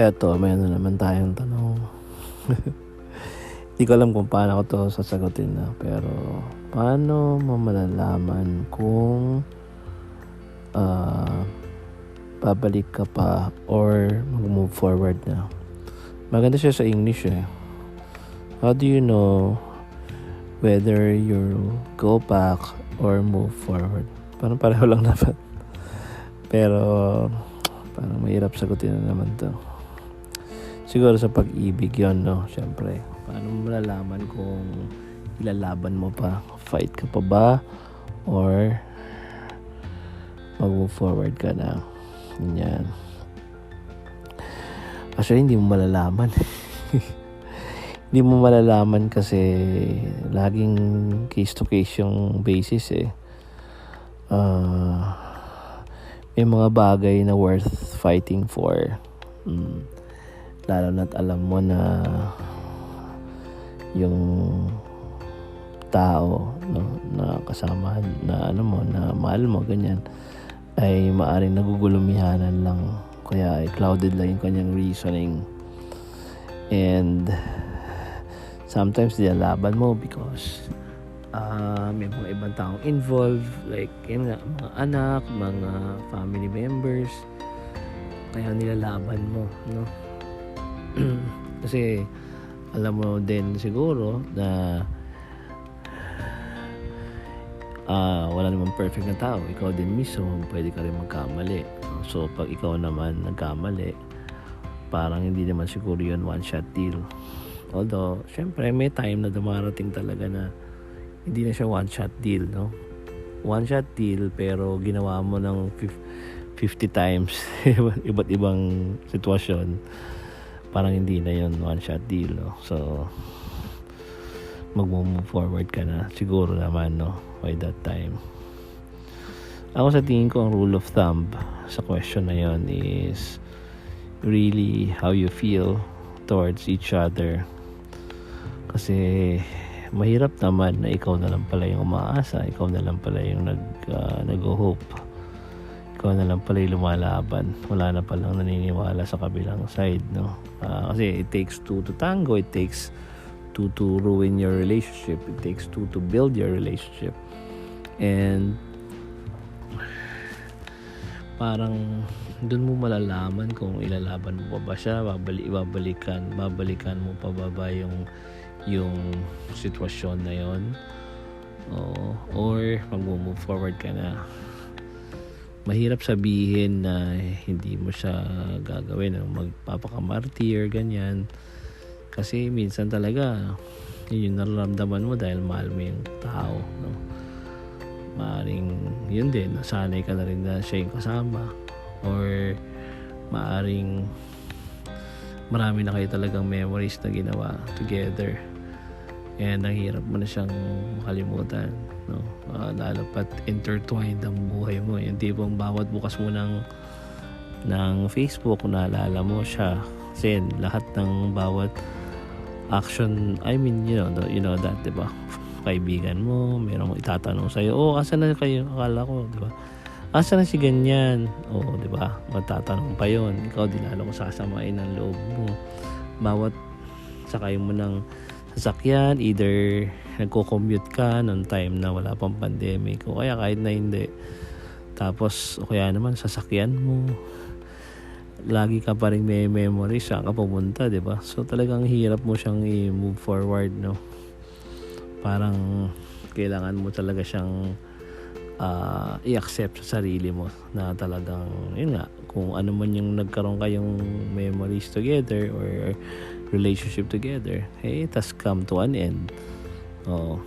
Eto, may ano naman tayong tanong. Hindi ko alam kung paano ko to sasagutin na. Pero, paano mo malalaman kung ah, babalik ka pa or mag-move forward na? Maganda siya sa English eh. How do you know whether you go back or move forward? Parang pareho lang naman. Pero, parang mahirap sagutin na naman to. Siguro sa pag-ibig yon no? Siyempre. Paano mo malalaman kung ilalaban mo pa? Fight ka pa ba? Or mag-move forward ka na? Yan. Actually, hindi mo malalaman. hindi mo malalaman kasi laging case to case yung basis eh. Ah, may mga bagay na worth fighting for. Mm. Lalo na't alam mo na yung tao no, na kasama na ano mo na mahal mo ganyan ay maaring nagugulumihanan lang. Kaya ay clouded lang yung kanyang reasoning. And sometimes nilalaban mo because ah may mga ibang taong involved like yun nga, mga anak mga family members. Kaya nilalaban mo no kasi alam mo din siguro na ah wala namang perfect na tao. Ikaw din mismo, pwede ka rin magkamali. So, pag ikaw naman nagkamali, parang hindi naman siguro yun one-shot deal. Although, syempre, may time na dumarating talaga na hindi na siya one-shot deal, no? One-shot deal, pero ginawa mo ng fif- 50 times iba't ibang sitwasyon parang hindi na yun one shot deal no? so mag-move forward ka na. Siguro naman no? By that time. Ako sa tingin ko ang rule of thumb sa question na yon is really how you feel towards each other. Kasi mahirap naman na ikaw na lang pala yung umaasa ikaw na lang pala yung nag uh, nag-hope ikaw na lang pala yung lumalaban. Wala na palang naniniwala sa kabilang side no? Uh, kasi it takes two to tango it takes two to ruin your relationship it takes two to build your relationship. And parang doon mo malalaman kung ilalaban mo pa ba siya babalik ibabalikan babalikan mo pa ba ba yung yung sitwasyon na yon o or mag-move forward ka na mahirap sabihin na hindi mo siya gagawin o magpapakamartir ganyan. Kasi minsan talaga yun yung nararamdaman mo dahil mahal mo yung tao no? maaring yun din nasanay ka na rin na siya yung kasama. Or maaring marami na kayo talagang memories na ginawa together. And ang hirap mo na siyang makalimutan no? Uh, lalo pat intertwined ang buhay mo. Yung tipong bawat bukas mo ng ng Facebook naalala mo siya. Kasi lahat ng bawat action I mean you know the, you know that diba kaibigan mo meron mo itatanong sa iyo oh asan na kayo? Akala ko diba asan na si ganyan? Oh diba magtatanong pa yon ikaw din lalo ko sasamain ang loob mo. Bawat sakay mo ng sasakyan either nagko-commute ka nung time na wala pang pandemic o kaya kahit na hindi. Tapos o kaya naman sasakyan mo. Lagi ka pa rin may memory saan ka pumunta di ba? So talagang hirap mo siyang i-move forward no? Parang kailangan mo talaga siyang uh, i-accept sa sarili mo na talagang yun nga kung ano man yung nagkaroon kayong memories together or relationship together. Hey it has come to an end. Oh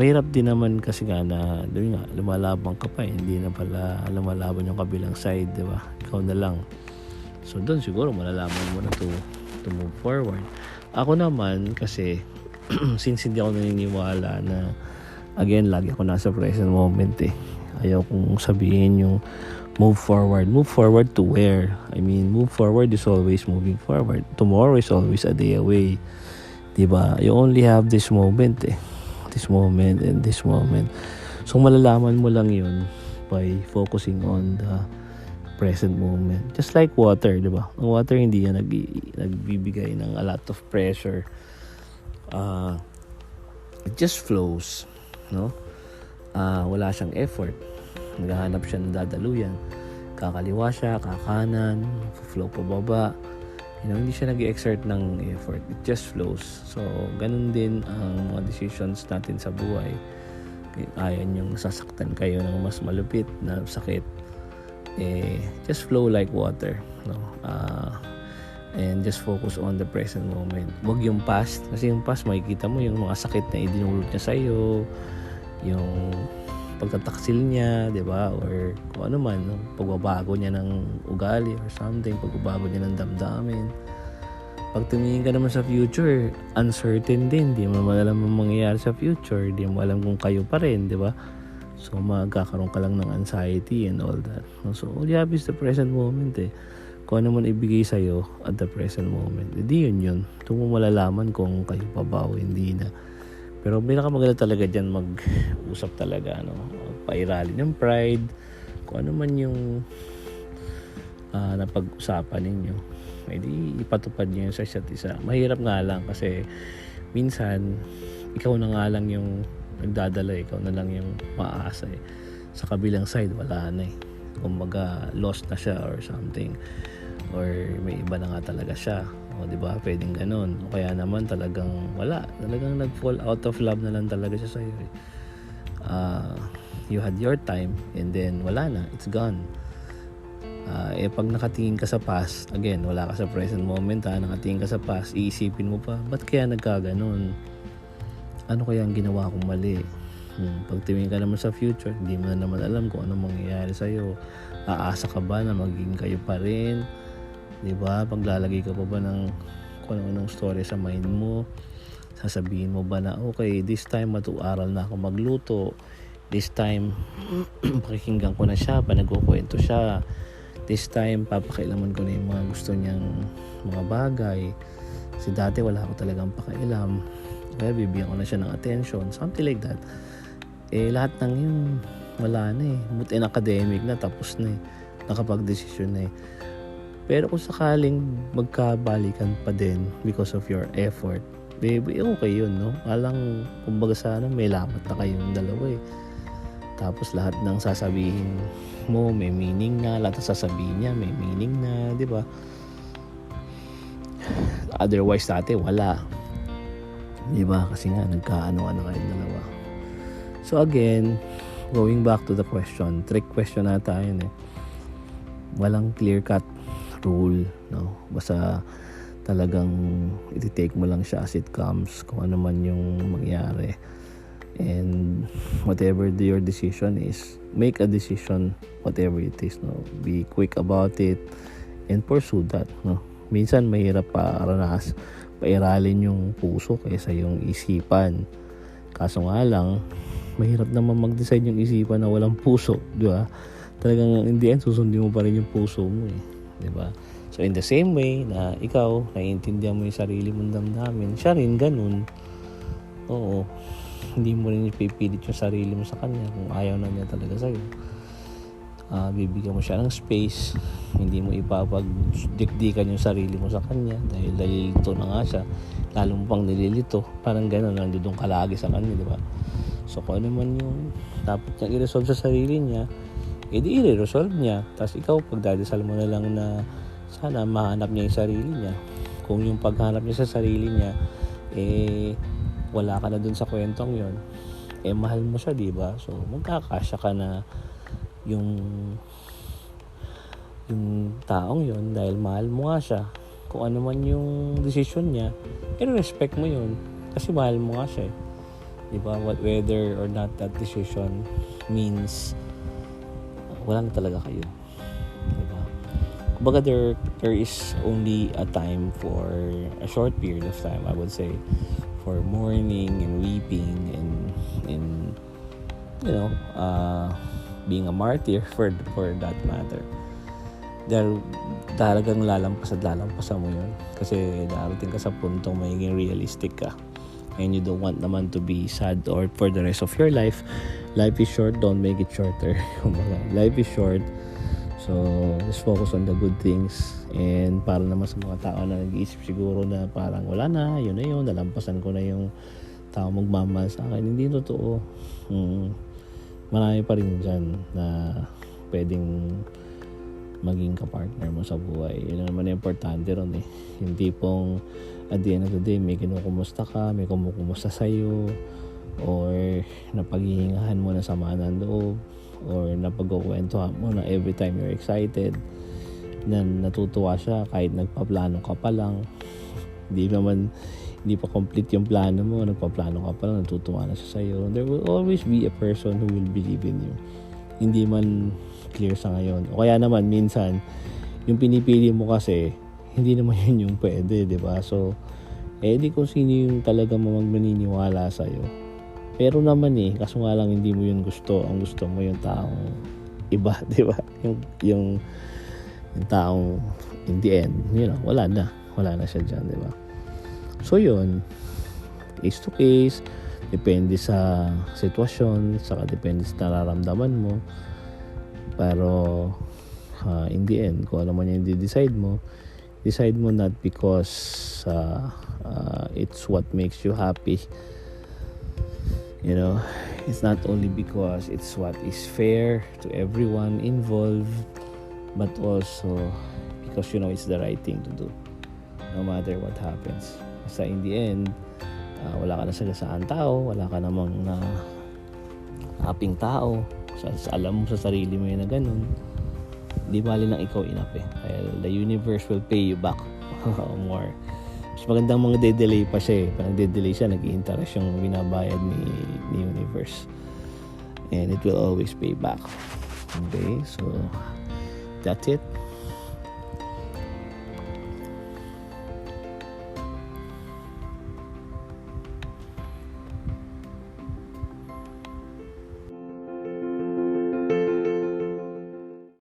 mahirap din naman kasi nga na doon nga lumalaban ka pa eh. hindi na pala lumalaban yung kabilang side di ba? Ikaw na lang. So doon siguro malalaman mo na to to move forward. Ako naman kasi since hindi ako naniniwala na again lagi ako nasa present moment eh. Ayaw kong sabihin yung move forward move forward to where I mean move forward is always moving forward tomorrow is always a day away diba you only have this moment eh this moment and this moment so malalaman mo lang yun by focusing on the present moment. Just like water, di ba? Ang water hindi yan nag, nagbibigay ng a lot of pressure. Uh, it just flows, no? Uh, wala siyang effort. Naghahanap siya ng dadaluyan. Kakaliwa siya, kakanan, flow pababa. You know, hindi siya nag-exert ng effort. It just flows. So, ganun din ang mga decisions natin sa buhay. Ayan yung sasaktan kayo ng mas malupit na sakit. Eh, just flow like water. No? Uh, and just focus on the present moment. Huwag yung past. Kasi yung past, makikita mo yung mga sakit na idinulot niya sa'yo. Yung pagtataksil niya, di ba? Or kung ano man, no? pagbabago niya ng ugali or something, pagbabago niya ng damdamin. Pag tumingin ka naman sa future, uncertain din. Di mo naman alam ang mangyayari sa future. Di mo alam kung kayo pa rin, di ba? So, magkakaroon ka lang ng anxiety and all that. So, all you have is the present moment eh. Kung ano man ibigay sa'yo at the present moment. Hindi yun yun. Ito mo malalaman kung kayo pa ba o hindi na. Pero pinakamaganda talaga dyan mag-usap talaga, ano, pairalin ng pride, kung ano man yung uh, napag-usapan ninyo. Edi ipatupad nyo sa isa't isa. Mahirap nga lang kasi minsan ikaw na nga lang yung nagdadala, ikaw na lang yung maasa eh. Sa kabilang side, wala na eh. Kumbaga, lost na siya or something. Or may iba na nga talaga siya o, di ba? Pwedeng ganun. O kaya naman talagang wala. Talagang nag-fall out of love na lang talaga siya sa'yo. Uh, you had your time and then wala na. It's gone. Uh, eh pag nakatingin ka sa past, again, wala ka sa present moment ha, nakatingin ka sa past, iisipin mo pa, ba't kaya nagkaganon? Ano kaya ang ginawa kong mali? Hmm, pag tingin ka naman sa future, hindi mo na naman alam kung ano mangyayari sa'yo. Aasa ka ba na maging kayo pa rin? 'Di ba? Paglalagay ka pa ba ng kung anong story sa mind mo, sasabihin mo ba na okay, this time matuaral na ako magluto. This time pakikinggan ko na siya, panagkukwento siya. This time papakailaman ko na yung mga gusto niyang mga bagay. Kasi dati wala ako talagang pakailam. Kaya bibigyan ko na siya ng attention. Something like that. Eh, lahat ng yun, wala na eh. Buti in academic na, tapos na eh. Nakapag-desisyon na eh. Pero kung sakaling magkabalikan pa din because of your effort, baby, okay yun, no? Alang, kumbaga sana may lamat na kayong dalawa eh. Tapos lahat ng sasabihin mo may meaning na, lahat ng sasabihin niya may meaning na, di ba? Otherwise dati wala. Di ba? Kasi nga nagkaano-ano kayong dalawa. So again, going back to the question, trick question na tayo eh. Walang clear cut rule no? Basta talagang iti-take mo lang siya as it comes kung ano man yung mangyari. And whatever the, your decision is make a decision whatever it is no? Be quick about it and pursue that no? Minsan mahirap pa aranas pairalin yung puso kaysa yung isipan. Kaso nga lang mahirap naman mag-decide yung isipan na walang puso di ba? Talagang in the end susundin mo pa rin yung puso mo eh 'di ba? So in the same way na ikaw naiintindihan mo 'yung sarili mong damdamin, siya rin ganun. Oo. Hindi mo rin ipipilit 'yung sarili mo sa kanya kung ayaw na niya talaga sa iyo. Uh, ah, bibigyan mo siya ng space hindi mo ipapagdikdikan yung sarili mo sa kanya dahil nalilito na nga siya lalo mo pang nililito parang gano'n nandun ka lagi sa kanya di ba so kung ano man yung dapat niya i-resolve sa sarili niya edi i-resolve niya. Tapos ikaw, pagdadasal mo na lang na sana mahanap niya yung sarili niya. Kung yung paghanap niya sa sarili niya, eh, wala ka na dun sa kwentong yon eh, mahal mo siya, di ba? So, magkakasya ka na yung yung taong yon dahil mahal mo nga siya. Kung ano man yung decision niya, i-respect mo yun. Kasi mahal mo nga siya. Eh. Di ba? Whether or not that decision means wala na talaga kayo. Diba? Kumbaga there, there is only a time for a short period of time, I would say, for mourning and weeping and, and you know, uh, being a martyr for, for that matter. Dahil talagang lalampas at lalampasan mo yun. Kasi darating ka sa puntong magiging realistic ka. And you don't want naman to be sad or for the rest of your life life is short, don't make it shorter. life is short. So, just focus on the good things. And para naman sa mga tao na nag-iisip siguro na parang wala na, yun na yun, nalampasan ko na yung tao magmamahal sa akin. Hindi totoo. Hmm. Marami pa rin dyan na pwedeng maging kapartner mo sa buhay. Yun naman yung importante ron eh. Yung tipong at the end of the day, may kinukumusta ka, may kumukumusta sa'yo, or napaghihingahan mo na sama ng loob, or napagkukwentuhan mo na every time you're excited, na natutuwa siya kahit nagpaplano ka pa lang. Hindi naman, hindi pa complete yung plano mo, nagpaplano ka pa lang, natutuwa na siya sa'yo. There will always be a person who will believe in you. Hindi man clear sa ngayon. O kaya naman, minsan, yung pinipili mo kasi, hindi naman yun yung pwede, di ba? So, eh di kung sino yung talaga mo magmaniniwala sa'yo. Pero naman eh, kaso nga lang hindi mo yun gusto. Ang gusto mo yung taong iba, di ba? Yung, yung, yung taong in the end, you know, wala na. Wala na siya dyan, di ba? So yun, case to case, depende sa sitwasyon, saka depende sa nararamdaman mo. Pero uh, in the end, kung ano man yung decide mo, decide mo not because uh, uh, it's what makes you happy. You know, it's not only because it's what is fair to everyone involved, but also because you know it's the right thing to do, no matter what happens. Basta in the end, uh, wala ka na sagasaan tao, wala ka namang na uh, aping tao, sa, sa alam mo sa sarili mo yun na ganun, di bali lang ikaw inap eh. Dahil the universe will pay you back more. Magandang mga de-delay pa siya eh. Parang de-delay siya, nag-interest yung binabayad ni, ni universe. And it will always pay back. Okay, so that's it.